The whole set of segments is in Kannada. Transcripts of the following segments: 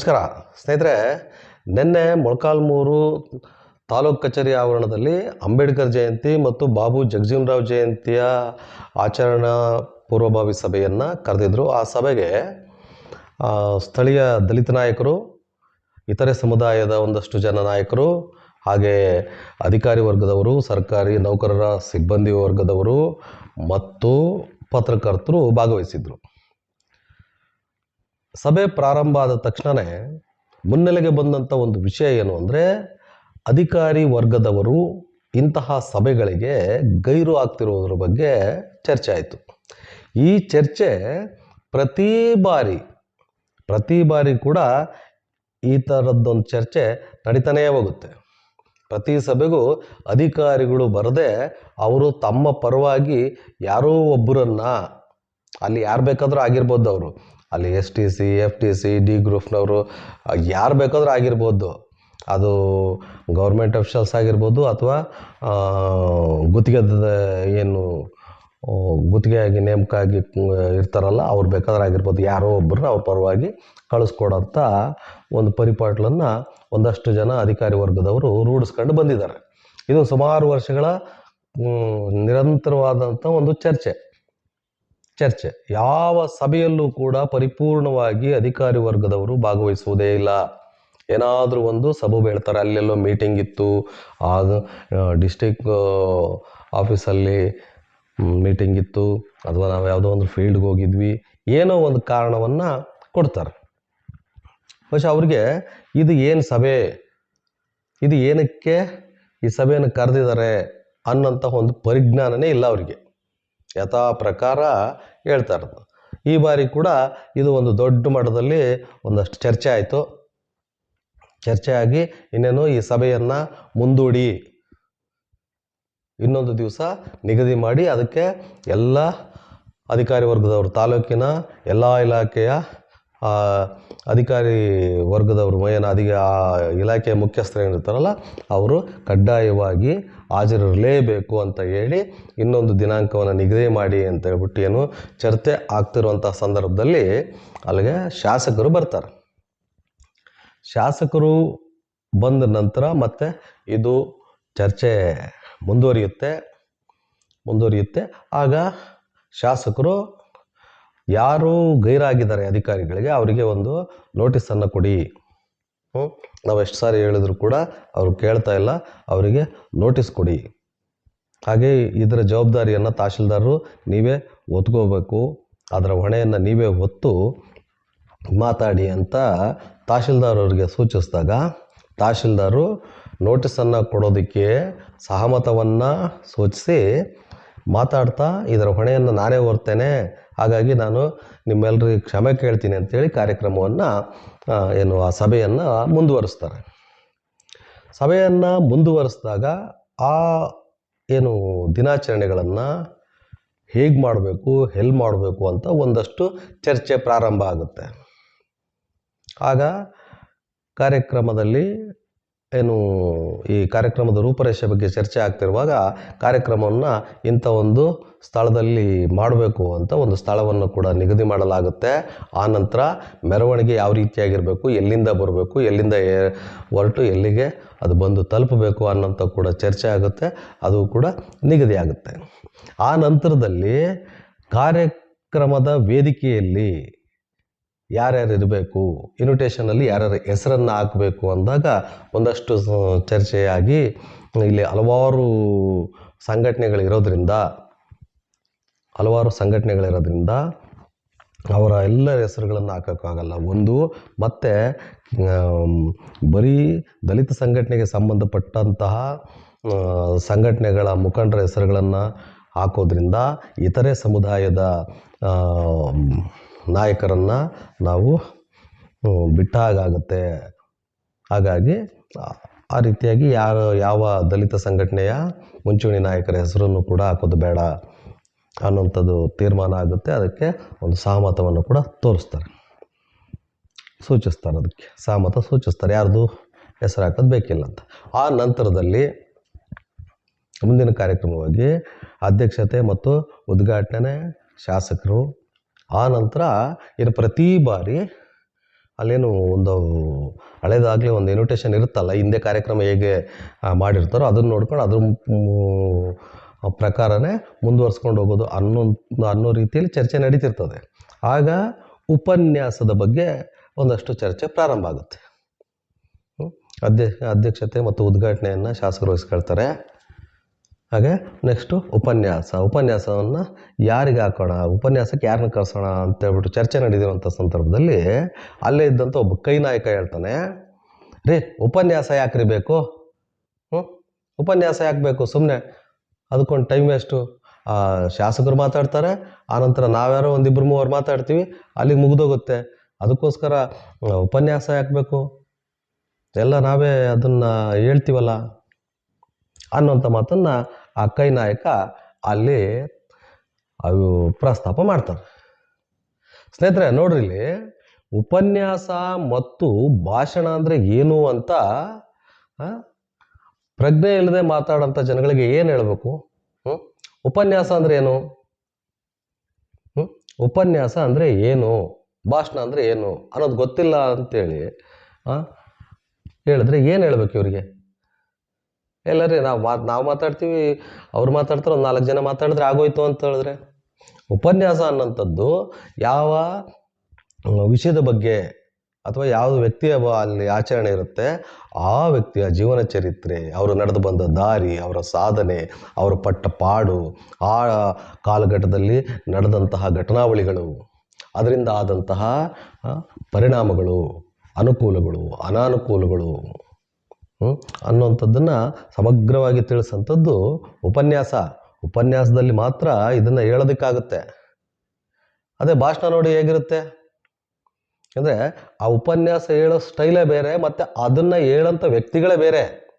ನಮಸ್ಕಾರ. ಸ್ನೇಹಿತರೆ, ನಿನ್ನೆ ಮೊಳಕಾಲ್ಮೂರು ತಾಲೂಕು ಕಚೇರಿ ಆವರಣದಲ್ಲಿ ಅಂಬೇಡ್ಕರ್ ಜಯಂತಿ ಮತ್ತು ಬಾಬು ಜಗಜೀವನರಾವ್ ಜಯಂತಿಯ ಆಚರಣಾ ಪೂರ್ವಭಾವಿ ಸಭೆಯನ್ನು ಕರೆದಿದ್ದರು ಆ ಸಭೆಗೆ ಸ್ಥಳೀಯ ದಲಿತ ನಾಯಕರು, ಇತರೆ ಸಮುದಾಯದ ಒಂದಷ್ಟು ಜನ ನಾಯಕರು, ಹಾಗೆ ಅಧಿಕಾರಿ ವರ್ಗದವರು, ಸರ್ಕಾರಿ ನೌಕರರ ಸಿಬ್ಬಂದಿ ವರ್ಗದವರು ಮತ್ತು ಪತ್ರಕರ್ತರು ಭಾಗವಹಿಸಿದರು. ಸಭೆ ಪ್ರಾರಂಭ ಆದ ತಕ್ಷಣವೇ ಮುನ್ನೆಲೆಗೆ ಬಂದಂಥ ಒಂದು ವಿಷಯ ಏನು ಅಂದರೆ ಅಧಿಕಾರಿ ವರ್ಗದವರು ಇಂತಹ ಸಭೆಗಳಿಗೆ ಗೈರು ಆಗ್ತಿರೋದ್ರ ಬಗ್ಗೆ ಚರ್ಚೆ ಆಯಿತು. ಈ ಚರ್ಚೆ ಪ್ರತಿ ಬಾರಿ ಪ್ರತಿ ಬಾರಿ ಕೂಡ ಈ ಥರದ್ದೊಂದು ಚರ್ಚೆ ನಡೀತಾನೇ ಹೋಗುತ್ತೆ. ಪ್ರತಿ ಸಭೆಗೂ ಅಧಿಕಾರಿಗಳು ಬರದೆ ಅವರು ತಮ್ಮ ಪರವಾಗಿ ಯಾರೋ ಒಬ್ಬರನ್ನು ಅಲ್ಲಿ ಯಾರು ಬೇಕಾದರೂ ಆಗಿರ್ಬೋದು ಅವರು ಅಲ್ಲಿ S T C, F T C, D ಗ್ರೂಪ್ನವರು ಯಾರು ಬೇಕಾದರೂ ಆಗಿರ್ಬೋದು. ಅದು ಗೌರ್ಮೆಂಟ್ ಅಫಿಷಲ್ಸ್ ಆಗಿರ್ಬೋದು ಅಥವಾ ಗುತ್ತಿಗೆದ ಏನು ಗುತ್ತಿಗೆಯಾಗಿ ನೇಮಕ ಆಗಿ ಇರ್ತಾರಲ್ಲ, ಅವ್ರು ಬೇಕಾದ್ರೆ ಆಗಿರ್ಬೋದು. ಯಾರೋ ಒಬ್ಬರನ್ನ ಅವ್ರ ಪರವಾಗಿ ಕಳಿಸ್ಕೊಡೋಂಥ ಒಂದು ಪರಿಪಾಟ್ಲನ್ನು ಒಂದಷ್ಟು ಜನ ಅಧಿಕಾರಿ ವರ್ಗದವರು ರೂಢಿಸ್ಕೊಂಡು ಬಂದಿದ್ದಾರೆ. ಇದು ಸುಮಾರು ವರ್ಷಗಳ ನಿರಂತರವಾದಂಥ ಒಂದು ಚರ್ಚೆ. ಚರ್ಚೆ. ಯಾವ ಸಭೆಯಲ್ಲೂ ಕೂಡ ಪರಿಪೂರ್ಣವಾಗಿ ಅಧಿಕಾರಿ ವರ್ಗದವರು ಭಾಗವಹಿಸುವುದೇ ಇಲ್ಲ. ಏನಾದರೂ ಒಂದು ಸಭೆ ಹೇಳ್ತಾರೆ ಅಲ್ಲೆಲ್ಲೋ ಮೀಟಿಂಗ್ ಇತ್ತು. ಆಗ ಡಿಸ್ಟಿಕ್ ಆಫೀಸಲ್ಲಿ ಮೀಟಿಂಗ್ ಇತ್ತು. ಅಥವಾ ನಾವು ಯಾವುದೋ ಒಂದು ಫೀಲ್ಡ್ಗೆ ಹೋಗಿದ್ವಿ. ಏನೋ ಒಂದು ಕಾರಣವನ್ನು ಕೊಡ್ತಾರೆ. ಬಹುಶಃ ಅವ್ರಿಗೆ ಇದು ಏನು ಸಭೆ? ಇದು ಏನಕ್ಕೆ ಈ ಸಭೆಯನ್ನು ಕರೆದಿದ್ದಾರೆ ಅನ್ನೋಂಥ ಒಂದು ಪರಿಜ್ಞಾನನೇ ಇಲ್ಲ ಅವರಿಗೆ. ಯಥಾ ಪ್ರಕಾರ ಹೇಳ್ತಾ ಇರೋದು. ಈ ಬಾರಿ ಕೂಡ ಇದು ಒಂದು ದೊಡ್ಡ ಮಟ್ಟದಲ್ಲಿ ಒಂದಷ್ಟು ಚರ್ಚೆ ಆಯಿತು. ಚರ್ಚೆ ಆಗಿ ಇನ್ನೇನು ಈ ಸಭೆಯನ್ನು ಮುಂದೂಡಿ. ಇನ್ನೊಂದು ದಿವಸ ನಿಗದಿ ಮಾಡಿ ಅದಕ್ಕೆ ಎಲ್ಲ ಅಧಿಕಾರಿ ವರ್ಗದವರು, ತಾಲೂಕಿನ ಎಲ್ಲ ಇಲಾಖೆಯ ಆ, ಅಧಿಕಾರಿ ವರ್ಗದವರು ಏನು ಅಧಿಕ ಆ ಇಲಾಖೆಯ ಮುಖ್ಯಸ್ಥರು ಏನಿರ್ತಾರಲ್ಲ ಅವರು ಕಡ್ಡಾಯವಾಗಿ ಹಾಜರಿರಲೇಬೇಕು ಅಂತ ಹೇಳಿ ಇನ್ನೊಂದು ದಿನಾಂಕವನ್ನು ನಿಗದಿ ಮಾಡಿ ಅಂತ ಹೇಳ್ಬಿಟ್ಟು ಏನು ಚರ್ಚೆ ಆಗ್ತಿರುವಂಥ ಸಂದರ್ಭದಲ್ಲಿ ಅಲ್ಲಿಗೆ ಶಾಸಕರು ಬರ್ತಾರೆ. ಶಾಸಕರು ಬಂದ ನಂತರ ಮತ್ತೆ ಇದು ಚರ್ಚೆ ಮುಂದುವರಿಯುತ್ತೆ ಮುಂದುವರಿಯುತ್ತೆ. ಆಗ ಶಾಸಕರು ಯಾರು ಗೈರಾಗಿದ್ದಾರೆ ಅಧಿಕಾರಿಗಳಿಗೆ, ಅವರಿಗೆ ಒಂದು ನೋಟಿಸನ್ನು ಕೊಡಿ. ಹ್ಞೂ ನಾವು ಎಷ್ಟು ಸಾರಿ ಹೇಳಿದ್ರು ಕೂಡ ಅವರು ಕೇಳ್ತಾ ಇಲ್ಲ, ಅವರಿಗೆ ನೋಟಿಸ್ ಕೊಡಿ. ಹಾಗೆ ಇದರ ಜವಾಬ್ದಾರಿಯನ್ನು ತಹಶೀಲ್ದಾರರು ನೀವೇ ಒತ್ಕೋಬೇಕು. ಅದರ ಹೊಣೆಯನ್ನು ನೀವೇ ಹೊತ್ತು ಮಾತಾಡಿ ಅಂತ ತಹಶೀಲ್ದಾರ್ ಅವರಿಗೆ ಸೂಚಿಸಿದಾಗ ತಹಶೀಲ್ದಾರು ನೋಟಿಸನ್ನು ಕೊಡೋದಕ್ಕೆ ಸಹಮತವನ್ನು ಸೂಚಿಸಿ ಮಾತಾಡ್ತಾ, ಇದರ ಹೊಣೆಯನ್ನು ನಾನೇ ಹೊರ್ತೇನೆ ಹಾಗಾಗಿ ನಾನು ನಿಮ್ಮೆಲ್ಲರಿಗೆ ಕ್ಷಮೆ ಕೇಳ್ತೀನಿ ಅಂತೇಳಿ ಕಾರ್ಯಕ್ರಮವನ್ನು ಏನು, ಆ ಸಭೆಯನ್ನು ಮುಂದುವರಿಸ್ತಾರೆ. ಸಭೆಯನ್ನು ಮುಂದುವರಿಸಿದಾಗ ಆ, ಏನು, ದಿನಾಚರಣೆಗಳನ್ನು ಹೇಗೆ ಮಾಡಬೇಕು ಎಲ್ಲಿ ಮಾಡಬೇಕು ಅಂತ ಒಂದಷ್ಟು ಚರ್ಚೆ ಪ್ರಾರಂಭ ಆಗುತ್ತೆ. ಆಗ ಕಾರ್ಯಕ್ರಮದಲ್ಲಿ ಏನು ಈ ಕಾರ್ಯಕ್ರಮದ ರೂಪರೇಷೆ ಬಗ್ಗೆ ಚರ್ಚೆ ಆಗ್ತಿರುವಾಗ ಕಾರ್ಯಕ್ರಮವನ್ನು ಇಂಥ ಒಂದು ಸ್ಥಳದಲ್ಲಿ ಮಾಡಬೇಕು ಅಂತ ಒಂದು ಸ್ಥಳವನ್ನು ಕೂಡ ನಿಗದಿ ಮಾಡಲಾಗುತ್ತೆ. ಆ ನಂತರ ಮೆರವಣಿಗೆ ಯಾವ ರೀತಿಯಾಗಿರಬೇಕು, ಎಲ್ಲಿಂದ ಬರಬೇಕು, ಎಲ್ಲಿಂದ ಹೊರಟು, ಎಲ್ಲಿಗೆ ಅದು ಬಂದು ತಲುಪಬೇಕು ಅನ್ನೋಂಥ ಕೂಡ ಚರ್ಚೆ ಆಗುತ್ತೆ, ಅದು ಕೂಡ ನಿಗದಿ ಆಗುತ್ತೆ. ಆ ನಂತರದಲ್ಲಿ ಕಾರ್ಯಕ್ರಮದ ವೇದಿಕೆಯಲ್ಲಿ ಯಾರ್ಯಾರು ಇರಬೇಕು ಇನ್ವಿಟೇಷನಲ್ಲಿ ಯಾರ್ಯಾರ ಹೆಸರನ್ನು ಹಾಕಬೇಕು ಅಂದಾಗ ಒಂದಷ್ಟು ಚರ್ಚೆಯಾಗಿ ಇಲ್ಲಿ ಹಲವಾರು ಸಂಘಟನೆಗಳಿರೋದ್ರಿಂದ ಹಲವಾರು ಸಂಘಟನೆಗಳಿರೋದ್ರಿಂದ ಅವರ ಎಲ್ಲರ ಹೆಸರುಗಳನ್ನು ಹಾಕೋಕ್ಕಾಗಲ್ಲ ಒಂದು, ಮತ್ತು ಬರೀ ದಲಿತ ಸಂಘಟನೆಗೆ ಸಂಬಂಧಪಟ್ಟಂತಹ ಸಂಘಟನೆಗಳ ಮುಖಂಡರ ಹೆಸರುಗಳನ್ನು ಹಾಕೋದ್ರಿಂದ ಇತರೆ ಸಮುದಾಯದ ನಾಯಕರನ್ನು ನಾವು ಬಿಟ್ಟಾಗುತ್ತೆ ಹಾಗಾಗಿ, ಆ- ಆ ರೀತಿಯಾಗಿ ಯಾರು, ಯಾವ ದಲಿತ ಸಂಘಟನೆಯ ಮುಂಚೂಣಿ ನಾಯಕರ ಹೆಸರನ್ನು ಕೂಡ ಹಾಕೋದು ಬೇಡ ಅನ್ನುವಂಥದ್ದು ತೀರ್ಮಾನ ಆಗುತ್ತೆ. ಅದಕ್ಕೆ ಒಂದು ಸಹಮತವನ್ನು ಕೂಡ ತೋರಿಸ್ತಾರೆ. ಸೂಚಿಸ್ತಾರೆ ಅದಕ್ಕೆ. ಸಹಮತ ಸೂಚಿಸ್ತಾರೆ. ಯಾರ್ದು ಹೆಸರು ಹಾಕೋದು ಬೇಕಿಲ್ಲ ಅಂತ. ಆ ನಂತರದಲ್ಲಿ ಮುಂದಿನ ಕಾರ್ಯಕ್ರಮವಾಗಿ ಅಧ್ಯಕ್ಷತೆ ಮತ್ತು ಉದ್ಘಾಟನೆ ಶಾಸಕರು ಆ ನಂತರ ಏನು ಪ್ರತಿ ಬಾರಿ ಅಲ್ಲೇನು ಒಂದು ಹಳೇದಾಗಲಿ ಒಂದು ಇನ್ವಿಟೇಷನ್ ಇರುತ್ತಲ್ಲ, ಹಿಂದೆ ಕಾರ್ಯಕ್ರಮ ಹೇಗೆ ಮಾಡಿರ್ತಾರೋ ಅದನ್ನು ನೋಡ್ಕೊಂಡು ಅದ್ರ ಪ್ರಕಾರನೇ ಮುಂದುವರ್ಸ್ಕೊಂಡು ಹೋಗೋದು ಅನ್ನೋ ಅನ್ನೋ ರೀತಿಯಲ್ಲಿ ಚರ್ಚೆ ನಡೀತಿರ್ತದೆ ಆಗ ಉಪನ್ಯಾಸದ ಬಗ್ಗೆ ಒಂದಷ್ಟು ಚರ್ಚೆ ಪ್ರಾರಂಭ ಆಗುತ್ತೆ? ಅಧ್ಯ ಅಧ್ಯಕ್ಷತೆ ಮತ್ತು ಉದ್ಘಾಟನೆಯನ್ನು ಶಾಸಕರು ವಹಿಸ್ಕೊಳ್ತಾರೆ ಹಾಗೆ ನೆಕ್ಸ್ಟು ಉಪನ್ಯಾಸ. ಉಪನ್ಯಾಸವನ್ನು ಯಾರಿಗೆ ಹಾಕೋಣ? ಉಪನ್ಯಾಸಕ್ಕೆ ಯಾರನ್ನ ಕರೆಸೋಣ ಅಂತೇಳ್ಬಿಟ್ಟು ಚರ್ಚೆ ನಡೆದಿರುವಂಥ ಸಂದರ್ಭದಲ್ಲಿ ಅಲ್ಲೇ ಇದ್ದಂಥ ಒಬ್ಬ ಕೈ ನಾಯಕ ಹೇಳ್ತಾನೆ, ರೀ, ಉಪನ್ಯಾಸ ಯಾಕ್ರಿ ಬೇಕು? ಹ್ಞೂ ಉಪನ್ಯಾಸ ಯಾಕೆ ಬೇಕು? ಸುಮ್ಮನೆ ಅದಕ್ಕೊಂದು ಟೈಮ್ ವೇಸ್ಟು ಶಾಸಕರು ಮಾತಾಡ್ತಾರೆ ಆನಂತರ ನಾವ್ಯಾರೋ ಒಂದಿಬ್ಬರು ಮೂವರು ಮಾತಾಡ್ತೀವಿ, ಅಲ್ಲಿಗೆ ಮುಗಿದೋಗುತ್ತೆ. ಅದಕ್ಕೋಸ್ಕರ ಉಪನ್ಯಾಸ ಯಾಕೆ ಬೇಕು? ಎಲ್ಲ ನಾವೇ ಅದನ್ನು ಹೇಳ್ತೀವಲ್ಲ ಅನ್ನೋಂಥ ಮಾತನ್ನು ಆ ಕೈ ನಾಯಕ ಅಲ್ಲಿ ಅವು ಪ್ರಸ್ತಾಪ ಮಾಡ್ತಾರೆ ಸ್ನೇಹಿತರೆ, ನೋಡ್ರಿ ಇಲ್ಲಿ ಉಪನ್ಯಾಸ ಮತ್ತು ಭಾಷಣ ಅಂದರೆ ಏನು ಅಂತ ಪ್ರಜ್ಞೆ ಇಲ್ಲದೆ ಮಾತಾಡೋಂಥ ಜನಗಳಿಗೆ ಏನು ಹೇಳಬೇಕು? ಉಪನ್ಯಾಸ ಅಂದರೆ ಏನು? ಉಪನ್ಯಾಸ ಅಂದರೆ ಏನು? ಭಾಷಣ ಅಂದರೆ ಏನು ಅನ್ನೋದು ಗೊತ್ತಿಲ್ಲ ಅಂತೇಳಿ ಹೇಳಿದ್ರೆ ಏನು ಹೇಳ್ಬೇಕು ಇವರಿಗೆ? ಎಲ್ಲರೇ ನಾವು ಮಾತು, ನಾವು ಮಾತಾಡ್ತೀವಿ, ಅವ್ರು ಮಾತಾಡ್ತಾರೆ ಒಂದು ನಾಲ್ಕು ಜನ ಮಾತಾಡಿದ್ರೆ ಆಗೋಯ್ತು ಅಂತ ಹೇಳಿದ್ರೆ ಉಪನ್ಯಾಸ ಅನ್ನೋಂಥದ್ದು ಯಾವ ವಿಷಯದ ಬಗ್ಗೆ ಅಥವಾ ಯಾವ ವ್ಯಕ್ತಿಯ ಅಲ್ಲಿ ಆಚರಣೆ ಇರುತ್ತೆ, ಆ ವ್ಯಕ್ತಿಯ ಜೀವನ ಚರಿತ್ರೆ, ಅವರು ನಡೆದು ಬಂದ ದಾರಿ, ಅವರ ಸಾಧನೆ, ಅವರು ಪಟ್ಟ ಪಾಡು, ಆ ಕಾಲಘಟ್ಟದಲ್ಲಿ ನಡೆದಂತಹ ಘಟನಾವಳಿಗಳು, ಅದರಿಂದ ಆದಂತಹ ಪರಿಣಾಮಗಳು, ಅನುಕೂಲಗಳು, ಅನಾನುಕೂಲಗಳು? ಅನ್ನುವಂಥದ್ದನ್ನು ಸಮಗ್ರವಾಗಿ ತಿಳಿಸಂಥದ್ದು ಉಪನ್ಯಾಸ. ಉಪನ್ಯಾಸದಲ್ಲಿ ಮಾತ್ರ ಇದನ್ನು ಹೇಳೋದಕ್ಕಾಗುತ್ತೆ. ಅದೇ ಭಾಷಣ ನೋಡಿ ಹೇಗಿರುತ್ತೆ? ಅಂದರೆ ಆ ಉಪನ್ಯಾಸ ಹೇಳೋ ಸ್ಟೈಲೇ ಬೇರೆ, ಮತ್ತು ಅದನ್ನು ಹೇಳೋಂಥ ವ್ಯಕ್ತಿಗಳೇ ಬೇರೆ.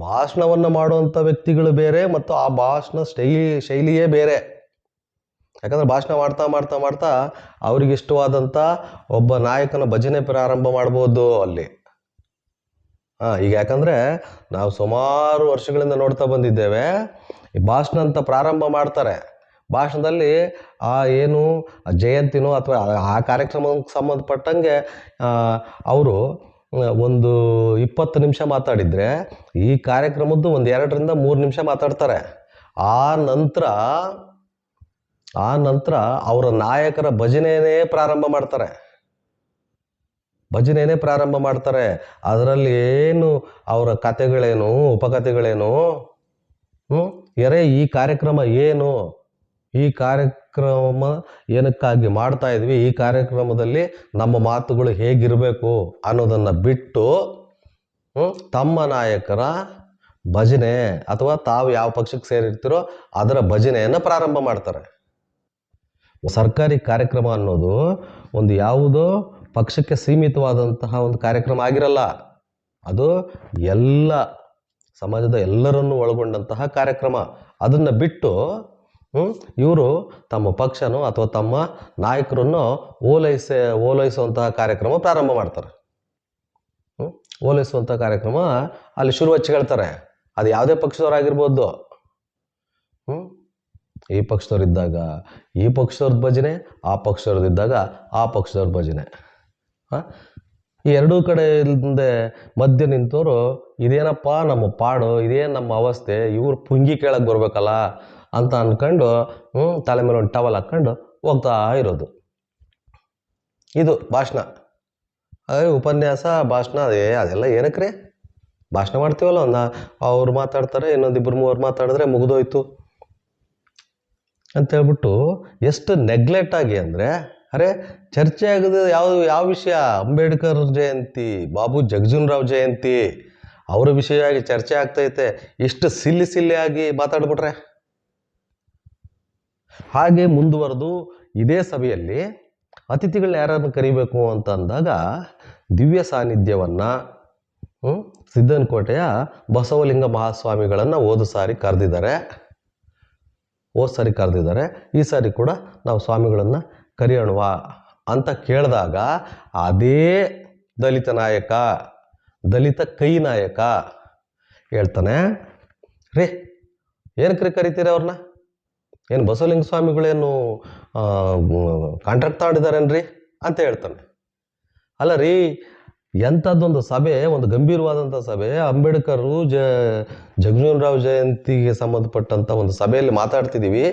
ಭಾಷಣವನ್ನು ಮಾಡುವಂಥ ವ್ಯಕ್ತಿಗಳು ಬೇರೆ, ಮತ್ತು ಆ ಭಾಷಣ ಸ್ಟೈಲಿ, ಶೈಲಿಯೇ ಬೇರೆ. ಯಾಕಂದರೆ ಭಾಷಣ ಮಾಡ್ತಾ ಮಾಡ್ತಾ ಮಾಡ್ತಾ ಅವ್ರಿಗೆ ಇಷ್ಟವಾದಂಥ ಒಬ್ಬ ನಾಯಕನ ಭಜನೆ ಪ್ರಾರಂಭ ಮಾಡ್ಬೋದು ಅಲ್ಲಿ. ಹಾಂ, ಈಗ ಯಾಕಂದರೆ ನಾವು ಸುಮಾರು ವರ್ಷಗಳಿಂದ ನೋಡ್ತಾ ಬಂದಿದ್ದೇವೆ. ಭಾಷಣ ಅಂತ ಪ್ರಾರಂಭ ಮಾಡ್ತಾರೆ. ಭಾಷಣದಲ್ಲಿ ಆ ಏನು ಜಯಂತಿನೋ ಅಥವಾ ಆ ಕಾರ್ಯಕ್ರಮಕ್ಕೆ ಸಂಬಂಧಪಟ್ಟಂಗೆ ಅವರು ಒಂದು ಇಪ್ಪತ್ತು ನಿಮಿಷ ಮಾತಾಡಿದರೆ ಈ ಕಾರ್ಯಕ್ರಮದ್ದು ಒಂದು ಎರಡರಿಂದ ಮೂರು ನಿಮಿಷ ಮಾತಾಡ್ತಾರೆ. ಆ ನಂತರ ಆ ನಂತರ ಅವರ ನಾಯಕರ ಭಜನೆಯೇ ಪ್ರಾರಂಭ ಮಾಡ್ತಾರೆ. ಭಜನೆಯೇ ಪ್ರಾರಂಭ ಮಾಡ್ತಾರೆ. ಅದರಲ್ಲಿ ಏನು ಅವರ ಕತೆಗಳೇನು ಉಪಕಥೆಗಳೇನು? ಹ್ಞೂ ಎರೆ, ಈ ಕಾರ್ಯಕ್ರಮ ಏನು? ಈ ಕಾರ್ಯಕ್ರಮ ಏನಕ್ಕಾಗಿ ಮಾಡ್ತಾ ಇದ್ವಿ? ಈ ಕಾರ್ಯಕ್ರಮದಲ್ಲಿ ನಮ್ಮ ಮಾತುಗಳು ಹೇಗಿರಬೇಕು ಅನ್ನೋದನ್ನು ಬಿಟ್ಟು ತಮ್ಮ ನಾಯಕರ ಭಜನೆ ಅಥವಾ ತಾವು ಯಾವ ಪಕ್ಷಕ್ಕೆ ಸೇರಿರ್ತೀರೋ ಅದರ ಭಜನೆಯನ್ನು ಪ್ರಾರಂಭ ಮಾಡ್ತಾರೆ. ಸರ್ಕಾರಿ ಕಾರ್ಯಕ್ರಮ ಅನ್ನೋದು ಒಂದು ಯಾವುದೋ ಪಕ್ಷಕ್ಕೆ ಸೀಮಿತವಾದಂತಹ ಒಂದು ಕಾರ್ಯಕ್ರಮ ಆಗಿರಲ್ಲ, ಅದು ಎಲ್ಲ ಸಮಾಜದ ಎಲ್ಲರನ್ನು ಒಳಗೊಂಡಂತಹ ಕಾರ್ಯಕ್ರಮ. ಅದನ್ನು ಬಿಟ್ಟು ಇವರು ತಮ್ಮ ಪಕ್ಷನೋ ಅಥವಾ ತಮ್ಮ ನಾಯಕರನ್ನು ಓಲೈಸ, ಓಲೈಸುವಂತಹ ಕಾರ್ಯಕ್ರಮ ಪ್ರಾರಂಭ ಮಾಡ್ತಾರೆ. ಓಲೈಸುವಂಥ ಕಾರ್ಯಕ್ರಮ ಅಲ್ಲಿ ಶುರು ಹಚ್ಕೊಳ್ತಾರೆ ಅದು ಯಾವುದೇ ಪಕ್ಷದವರಾಗಿರ್ಬೋದು. ಹ್ಞೂ ಈ ಪಕ್ಷದವ್ರಿದ್ದಾಗ ಈ ಪಕ್ಷದವ್ರದ್ದು ಭಜನೆ, ಆ ಪಕ್ಷದವ್ರದ್ದಿದ್ದಾಗ ಆ ಪಕ್ಷದವ್ರ ಭಜನೆ. ಈ ಎರಡೂ ಕಡೆ ಇಲ್ಲದೆ ಮಧ್ಯ ನಿಂತವರು ಇದೇನಪ್ಪ ನಮ್ಮ ಪಾಡು, ಇದೇನು ನಮ್ಮ ಅವಸ್ಥೆ, ಇವ್ರು ಪುಂಗಿ ಕೇಳಕ್ಕೆ ಬರಬೇಕಲ್ಲ ಅಂತ ಅಂದ್ಕೊಂಡು ಹ್ಞೂ ತಲೆ ಮೇಲೆ ಒಂದು ಟವಲ್ ಹಾಕ್ಕೊಂಡು ಹೋಗ್ತಾ ಇರೋದು. ಇದು ಭಾಷಣ. ಅದೇ ಉಪನ್ಯಾಸ, ಭಾಷಣ ಅದೇ ಅದೆಲ್ಲ ಏನಕ್ಕೆ ಭಾಷಣ ಮಾಡ್ತೀವಲ್ಲ ಒಂದು, ಅವ್ರು ಮಾತಾಡ್ತಾರೆ ಇನ್ನೊಂದಿಬ್ಬರು ಮೂವರು ಮಾತಾಡಿದ್ರೆ ಮುಗಿದೋಯ್ತು. ಅಂತ ಹೇಳ್ಬಿಟ್ಟು, ಎಷ್ಟು ನೆಗ್ಲೆಕ್ಟ್ ಆಗಿ ಅಂದರೆ ಅರೆ, ಚರ್ಚೆ ಆಗದ ಯಾವ ಯಾವ ವಿಷಯ? ಅಂಬೇಡ್ಕರ್ ಜಯಂತಿ, ಬಾಬು ರಾವ್ ಜಯಂತಿ, ಅವರ ವಿಷಯವಾಗಿ ಚರ್ಚೆ ಆಗ್ತೈತೆ ಇಷ್ಟು ಸಿಲ್ಲಿ ಸಿಲ್ಲಿ ಆಗಿ ಮಾತಾಡ್ಬಿಟ್ರೆ? ಹಾಗೆ ಮುಂದುವರೆದು ಇದೇ ಸಭೆಯಲ್ಲಿ ಅತಿಥಿಗಳನ್ನ ಯಾರನ್ನು ಕರಿಬೇಕು ಅಂತ ಅಂದಾಗ ದಿವ್ಯ ಸಾನ್ನಿಧ್ಯವನ್ನು ಸಿದ್ದನಕೋಟೆಯ ಬಸವಲಿಂಗ ಮಹಾಸ್ವಾಮಿಗಳನ್ನು ಓದು ಸಾರಿ ಕರೆದಿದ್ದಾರೆ. ಹೋದ ಸಾರಿ ಕರೆದಿದ್ದಾರೆ. ಈ ಸಾರಿ ಕೂಡ ನಾವು ಸ್ವಾಮಿಗಳನ್ನು ಕರೆಯೋಣವಾ ಅಂತ ಕೇಳಿದಾಗ ಅದೇ ದಲಿತ ನಾಯಕ, ದಲಿತ ಕೈ ನಾಯಕ ಹೇಳ್ತಾನೆ, ರೇ ಏನಕ್ಕೆ ಕರಿತೀರಿ ಅವ್ರನ್ನ ಏನು ಬಸವಲಿಂಗ ಸ್ವಾಮಿಗಳೇನು ಕಾಂಟ್ರಾಕ್ಟ್ ತಗೊಂಡಿದ್ದಾರೇನ್ರಿ ಅಂತ ಹೇಳ್ತಾನೆ. ಅಲ್ಲ ರೀ ಎಂಥದ್ದೊಂದು ಸಭೆ, ಒಂದು ಗಂಭೀರವಾದಂಥ ಸಭೆ, ಅಂಬೇಡ್ಕರು ಜ ಜಗಜೀವನರಾವ್ ಜಯಂತಿಗೆ ಸಂಬಂಧಪಟ್ಟಂಥ ಒಂದು ಸಭೆಯಲ್ಲಿ ಮಾತಾಡ್ತಿದ್ದೀವಿ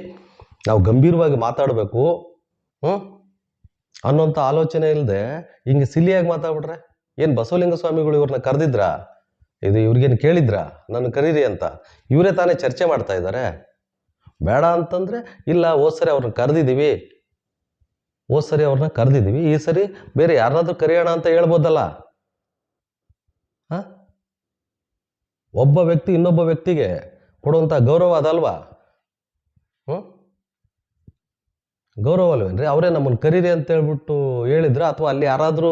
ನಾವು ಗಂಭೀರವಾಗಿ ಮಾತಾಡಬೇಕು. ಹ್ಞೂ ಅನ್ನೋಂಥ ಆಲೋಚನೆ ಇಲ್ಲದೆ ಹಿಂಗೆ ಸಿಲಿಯಾಗಿ ಮಾತಾಡ್ಬಿಟ್ರೆ ಏನು ಬಸವಲಿಂಗ ಸ್ವಾಮಿಗಳು ಇವ್ರನ್ನ ಕರೆದಿದ್ರಾ? ಇದು ಇವ್ರಿಗೇನು ಕೇಳಿದ್ರಾ? ನನ್ನ ಕರೀರಿ ಅಂತ. ಇವರೇ ತಾನೇ ಚರ್ಚೆ ಮಾಡ್ತಾ ಇದ್ದಾರೆ. ಬೇಡ ಅಂತಂದರೆ, ಇಲ್ಲ ಹೋದ್ ಸರಿ ಅವ್ರನ್ನ ಕರೆದಿದ್ದೀವಿ ಹೋದ್ ಸರಿ ಅವ್ರನ್ನ ಕರೆದಿದ್ದೀವಿ ಈ ಸರಿ ಬೇರೆ ಯಾರನ್ನಾದ್ರೂ ಕರೆಯೋಣ ಅಂತ ಹೇಳ್ಬೋದಲ್ಲ. ಹಾಂ ಒಬ್ಬ ವ್ಯಕ್ತಿ ಇನ್ನೊಬ್ಬ ವ್ಯಕ್ತಿಗೆ ಕೊಡುವಂಥ ಗೌರವ ಅದಲ್ವಾ ಹ್ಞೂ ಗೌರವ ಅಲ್ವೇನ್ರಿ ಅವರೇ ನಮ್ಮನ್ನು ಕರೀರಿ ಅಂತ ಹೇಳ್ಬಿಟ್ಟು ಹೇಳಿದ್ರ? ಅಥವಾ ಅಲ್ಲಿ ಯಾರಾದರೂ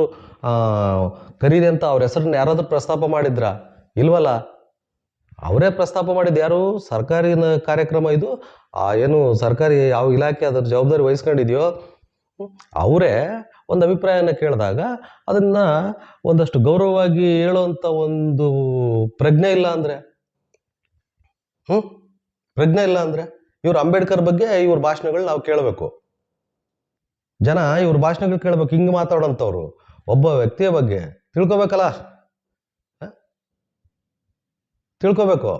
ಕರೀರಿ ಅಂತ ಅವ್ರ ಹೆಸರನ್ನ ಯಾರಾದರೂ ಪ್ರಸ್ತಾಪ ಮಾಡಿದ್ರ? ಇಲ್ವಲ್ಲ? ಅವರೇ ಪ್ರಸ್ತಾಪ ಮಾಡಿದ್ದು ಯಾರು? ಸರ್ಕಾರಿ ಕಾರ್ಯಕ್ರಮ ಇದು? ಏನು ಸರ್ಕಾರಿ ಯಾವ ಇಲಾಖೆ ಅದರ ಜವಾಬ್ದಾರಿ ವಹಿಸ್ಕೊಂಡಿದೆಯೋ? ಅವರೇ ಒಂದು ಅಭಿಪ್ರಾಯನ ಕೇಳಿದಾಗ ಅದನ್ನ ಒಂದಷ್ಟು ಗೌರವವಾಗಿ ಹೇಳುವಂಥ ಒಂದು ಪ್ರಜ್ಞೆ ಇಲ್ಲ ಅಂದರೆ? ಹ್ಞೂ ಪ್ರಜ್ಞೆ ಇಲ್ಲ ಅಂದರೆ? ಇವ್ರು ಅಂಬೇಡ್ಕರ್ ಬಗ್ಗೆ ಇವ್ರ ಭಾಷಣಗಳು ನಾವು ಕೇಳಬೇಕು. ಜನ ಇವ್ರ ಭಾಷಣಗಳು ಕೇಳ್ಬೇಕು, ಹಿಂಗೆ ಮಾತಾಡೋಂಥವ್ರು. ಒಬ್ಬ ವ್ಯಕ್ತಿಯ ಬಗ್ಗೆ ತಿಳ್ಕೊಬೇಕಲ್ಲ? ತಿಳ್ಕೊಬೇಕು.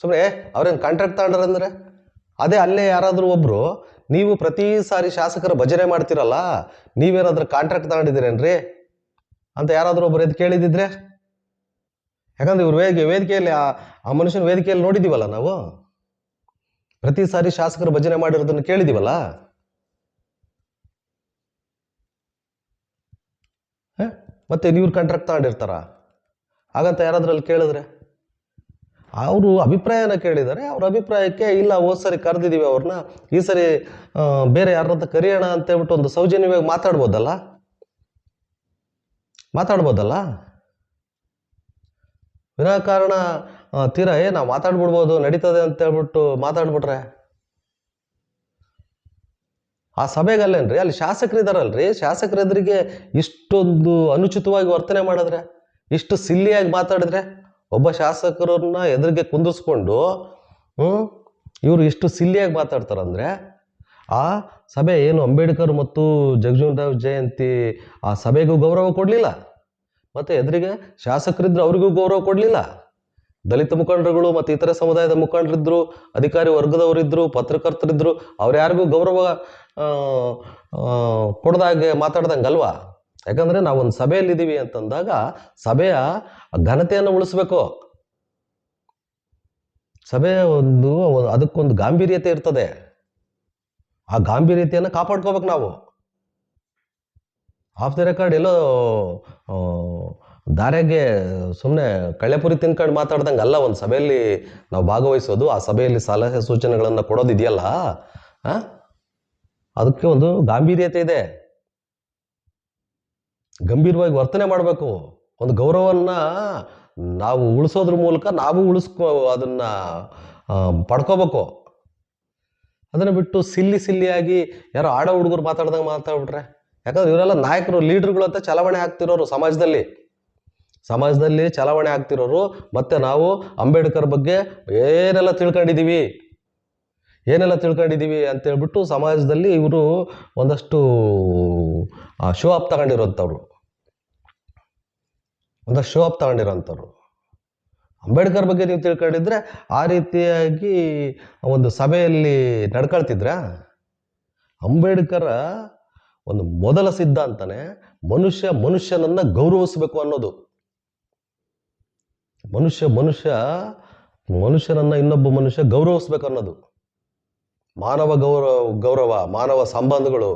ಸುಮ್ಮನೆ ಅವ್ರೇನು ಕಾಂಟ್ರಾಕ್ಟ್ ತಗೊಂಡ್ರಂದ್ರೆ ಅದೇ ಅಲ್ಲೇ ಯಾರಾದರೂ ಒಬ್ಬರು ನೀವು ಪ್ರತಿ ಸಾರಿ ಶಾಸಕರ ಭಜನೆ ಮಾಡ್ತಿರಲ್ಲ, ನೀವೇನಾದ್ರೂ ಕಾಂಟ್ರಾಕ್ಟ್ ತಗೊಂಡಿದ್ದೀರೇನ್ರಿ? ಅಂತ ಯಾರಾದರೂ ಒಬ್ರು ಎದ್ದು ಕೇಳಿದಿದ್ರೆ? ಯಾಕಂದ್ರೆ ಇವ್ರ ವೇದಿಕೆ, ವೇದಿಕೆಯಲ್ಲಿ ಆ ಆ ಮನುಷ್ಯನ ವೇದಿಕೆಯಲ್ಲಿ ನೋಡಿದ್ದೀವಲ್ಲ ನಾವು? ಪ್ರತಿ ಸಾರಿ ಶಾಸಕರು ಭಜನೆ ಮಾಡಿರೋದನ್ನು ಕೇಳಿದೀವಲ್ಲ ಹ? ಮತ್ತೆ ನೀವು ಕಾಂಟ್ರಾಕ್ಟ್ ತಗೊಂಡಿರ್ತಾರ? ಹಾಗಂತ ಯಾರಾದ್ರಲ್ಲಿ ಕೇಳಿದ್ರೆ? ಅವರು ಅಭಿಪ್ರಾಯನ ಕೇಳಿದ್ದಾರೆ, ಅವ್ರ ಅಭಿಪ್ರಾಯಕ್ಕೆ, ಇಲ್ಲ ಹೋದ್ ಸರಿ ಕರೆದಿದ್ದೀವಿ ಅವ್ರನ್ನ ಈ ಸರಿ ಬೇರೆ ಯಾರನ್ನ ಕರೆಯೋಣ ಅಂತ ಹೇಳ್ಬಿಟ್ಟು ಒಂದು ಸೌಜನ್ಯವಾಗಿ ಮಾತಾಡ್ಬೋದಲ್ಲ? ಮಾತಾಡ್ಬೋದಲ್ಲ? ವಿನಾಕಾರಣ ತೀರಾ, ಏ, ನಾವು ಮಾತಾಡ್ಬಿಡ್ಬೋದು, ನಡೀತದೆ ಅಂತ ಹೇಳ್ಬಿಟ್ಟು ಮಾತಾಡ್ಬಿಟ್ರೆ? ಆ ಸಭೆಗಲ್ಲೇನ್ರಿ? ಅಲ್ಲಿ ಶಾಸಕರು ಇದಾರಲ್ರಿ ಶಾಸಕರ ಎದುರಿಗೆ ಇಷ್ಟೊಂದು ಅನುಚಿತವಾಗಿ ವರ್ತನೆ ಮಾಡಿದ್ರೆ? ಇಷ್ಟು ಸಿಲ್ಲಿಯಾಗಿ ಮಾತಾಡಿದ್ರೆ? ಒಬ್ಬ ಶಾಸಕರನ್ನ ಎದುರಿಗೆ ಕುಂದಿಸ್ಕೊಂಡು ಇವರು ಇಷ್ಟು ಸಿಲ್ಲಿಯಾಗಿ ಮಾತಾಡ್ತಾರಂದ್ರೆ, ಆ ಸಭೆ ಏನು ಅಂಬೇಡ್ಕರ್ ಮತ್ತು ಜಗಜೀವನರಾವ್ ಜಯಂತಿ ಆ ಸಭೆಗೂ ಗೌರವ ಕೊಡಲಿಲ್ಲ? ಮತ್ತೆ ಎದುರಿಗೆ ಶಾಸಕರಿದ್ರೆ ಅವರಿಗೂ ಗೌರವ ಕೊಡಲಿಲ್ಲ? ದಲಿತ ಮುಖಂಡರುಗಳು ಮತ್ತು ಇತರ ಸಮುದಾಯದ ಮುಖಂಡರಿದ್ದರು ಅಧಿಕಾರಿ ವರ್ಗದವರಿದ್ದರು ಪತ್ರಕರ್ತರಿದ್ದರು ಅವ್ರು ಯಾರಿಗೂ ಗೌರವ ಕೊಡ್ದಾಗೆ ಮಾತಾಡ್ದಂಗಲ್ವಾ? ಯಾಕಂದರೆ ನಾವೊಂದು ಸಭೆಯಲ್ಲಿದ್ದೀವಿ ಅಂತಂದಾಗ ಸಭೆಯ ಘನತೆಯನ್ನು ಉಳಿಸ್ಬೇಕು. ಸಭೆಯ ಒಂದು, ಅದಕ್ಕೊಂದು ಗಾಂಭೀರ್ಯತೆ ಇರ್ತದೆ. ಆ ಗಾಂಭೀರ್ಯತೆಯನ್ನು ಕಾಪಾಡ್ಕೋಬೇಕು ನಾವು. ಆಫ್ ದ ರೆಕಾರ್ಡ್ ಎಲ್ಲೋ ದಾರ್ಯಾಗೆ ಸುಮ್ಮನೆ ಕಳ್ಳೆಪುರಿ ತಿನ್ಕೊಂಡು ಮಾತಾಡ್ದಂಗೆ ಅಲ್ಲ ಒಂದು ಸಭೆಯಲ್ಲಿ ನಾವು ಭಾಗವಹಿಸೋದು, ಆ ಸಭೆಯಲ್ಲಿ ಸಲಹೆ ಸೂಚನೆಗಳನ್ನು ಕೊಡೋದಿದೆಯಲ್ಲ ಇದೆಯಲ್ಲ ಅದಕ್ಕೆ ಒಂದು ಗಾಂಭೀರ್ಯತೆ ಇದೆ. ಗಂಭೀರವಾಗಿ ವರ್ತನೆ ಮಾಡಬೇಕು. ಒಂದು ಗೌರವವನ್ನು ನಾವು ಉಳಿಸೋದ್ರ ಮೂಲಕ ನಾವು ಉಳಿಸ್ಕೋ, ಅದನ್ನು ಪಡ್ಕೋಬೇಕು. ಅದನ್ನು ಬಿಟ್ಟು ಸಿಲ್ಲಿ ಸಿಲ್ಲಿಯಾಗಿ ಯಾರೋ ಆಡೋ ಹುಡುಗರು ಮಾತಾಡ್ದಂಗೆ ಮಾತಾಡ್ಬಿಟ್ರೆ, ಯಾಕಂದ್ರೆ ಇವರೆಲ್ಲ ನಾಯಕರು, ಲೀಡರ್ಗಳು ಅಂತ ಚಲಾವಣೆ ಆಗ್ತಿರೋರು ಸಮಾಜದಲ್ಲಿ. ಸಮಾಜದಲ್ಲಿ ಚಲಾವಣೆ ಆಗ್ತಿರೋರು, ಮತ್ತೆ ನಾವು ಅಂಬೇಡ್ಕರ್ ಬಗ್ಗೆ ಏನೆಲ್ಲ ತಿಳ್ಕೊಂಡಿದ್ದೀವಿ? ಏನೆಲ್ಲ ತಿಳ್ಕೊಂಡಿದ್ದೀವಿ ಅಂತ ಹೇಳ್ಬಿಟ್ಟು ಸಮಾಜದಲ್ಲಿ ಇವರು ಒಂದಷ್ಟು ಶೋ ಅಪ್ ತಗೊಂಡಿರೋಂಥವ್ರು. ಒಂದಷ್ಟು ಶೋ ಅಪ್ ತಗೊಂಡಿರೋಂಥವ್ರು. ಅಂಬೇಡ್ಕರ್ ಬಗ್ಗೆ ನೀವು ತಿಳ್ಕೊಂಡಿದ್ರೆ ಆ ರೀತಿಯಾಗಿ ಒಂದು ಸಭೆಯಲ್ಲಿ ನಡ್ಕೊಳ್ತಿದ್ರ? ಅಂಬೇಡ್ಕರ ಒಂದು ಮೊದಲ ಸಿದ್ಧಾಂತನೇ ಮನುಷ್ಯ ಮನುಷ್ಯನನ್ನ ಗೌರವಿಸಬೇಕು ಅನ್ನೋದು. ಮನುಷ್ಯ ಮನುಷ್ಯ, ಮನುಷ್ಯನನ್ನ ಇನ್ನೊಬ್ಬ ಮನುಷ್ಯ ಗೌರವಿಸ್ಬೇಕು ಅನ್ನೋದು ಮಾನವ ಗೌರವ ಗೌರವ, ಮಾನವ ಸಂಬಂಧಗಳು.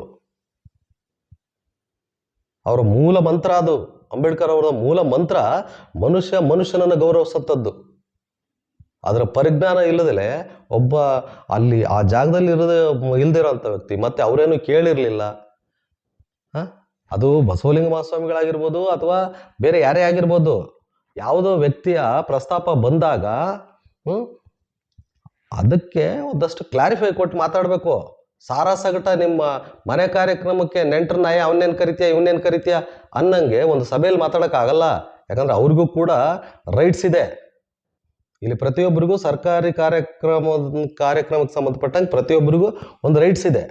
ಅವರ ಮೂಲ ಮಂತ್ರ ಅದು. ಅಂಬೇಡ್ಕರ್ ಅವರ ಮೂಲ ಮಂತ್ರ ಮನುಷ್ಯ ಮನುಷ್ಯನನ್ನು ಗೌರವಿಸತ್ತದ್ದು. ಅದರ ಪರಿಜ್ಞಾನ ಇಲ್ಲದಲೆ ಒಬ್ಬ ಅಲ್ಲಿ ಆ ಜಾಗದಲ್ಲಿ ಇರದ ಇಲ್ದಿರೋಂಥ ವ್ಯಕ್ತಿ, ಮತ್ತೆ ಅವರೇನು ಕೇಳಿರಲಿಲ್ಲ? ಅದು ಬಸವಲಿಂಗ ಮಹಾಸ್ವಾಮಿಗಳಾಗಿರ್ಬೋದು ಅಥವಾ ಬೇರೆ ಯಾರೇ ಆಗಿರ್ಬೋದು. ಯಾವುದೋ ವ್ಯಕ್ತಿಯ ಪ್ರಸ್ತಾಪ ಬಂದಾಗ ಅದಕ್ಕೆ ಒಂದಷ್ಟು ಕ್ಲಾರಿಫೈ ಕೊಟ್ಟು ಮಾತಾಡಬೇಕು. ಸಾರ ಸಗಟ ನಿಮ್ಮ ಮನೆ ಕಾರ್ಯಕ್ರಮಕ್ಕೆ ನೆಂಟ್ರ ನಾಯ ಅವನ್ನೇನು ಕರಿತೀಯ ಇವನ್ನೇನು ಕರಿತೀಯ ಅನ್ನಂಗೆ ಒಂದು ಸಭೆಯಲ್ಲಿ ಮಾತಾಡೋಕ್ಕಾಗಲ್ಲ ಯಾಕಂದರೆ ಅವ್ರಿಗೂ ಕೂಡ ರೈಟ್ಸ್ ಇದೆ. ಇಲ್ಲಿ ಪ್ರತಿಯೊಬ್ಬರಿಗೂ ಸರ್ಕಾರಿ ಕಾರ್ಯಕ್ರಮದ, ಕಾರ್ಯಕ್ರಮಕ್ಕೆ ಸಂಬಂಧಪಟ್ಟಂಗೆ ಪ್ರತಿಯೊಬ್ಬರಿಗೂ ಒಂದು ರೈಟ್ಸ್ ಇದೆ.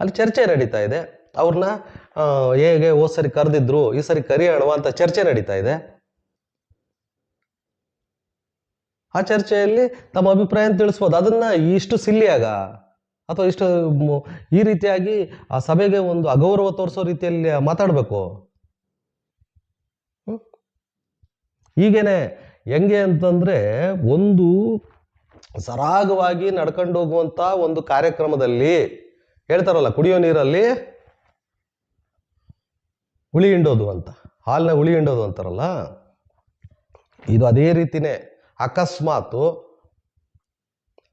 ಅಲ್ಲಿ ಚರ್ಚೆ ನಡೀತಾ ಇದೆ. ಅವ್ರನ್ನ ಹೇಗೆ ಹೋದ್ ಸರಿ ಕರೆದಿದ್ರು, ಈ ಸರಿ ಕರಿಯೋಣ ಅಂತ ಚರ್ಚೆ ನಡೀತಾ ಇದೆ. ಆ ಚರ್ಚೆಯಲ್ಲಿ ತಮ್ಮ ಅಭಿಪ್ರಾಯ ತಿಳಿಸ್ಬೋದು. ಅದನ್ನ ಇಷ್ಟು ಸಿಲ್ಲಿಯಾಗ, ಅಥವಾ ಇಷ್ಟು ಈ ರೀತಿಯಾಗಿ ಆ ಸಭೆಗೆ ಒಂದು ಅಗೌರವ ತೋರಿಸೋ ರೀತಿಯಲ್ಲಿ ಮಾತಾಡಬೇಕು. ಹೀಗೇನೆ ಹೆಂಗೆ ಅಂತಂದ್ರೆ, ಒಂದು ಸರಾಗವಾಗಿ ನಡ್ಕೊಂಡು ಹೋಗುವಂತ ಒಂದು ಕಾರ್ಯಕ್ರಮದಲ್ಲಿ ಹೇಳ್ತಾರಲ್ಲ, ಕುಡಿಯೋ ನೀರಲ್ಲಿ ಹುಳಿ ಹಿಂಡೋದು ಅಂತ. ಹಾಲನ್ನ ಹುಳಿ ಹಿಂಡೋದು ಅಂತಾರಲ್ಲ? ಇದು ಅದೇ ರೀತಿನೇ ಅಕಸ್ಮಾತು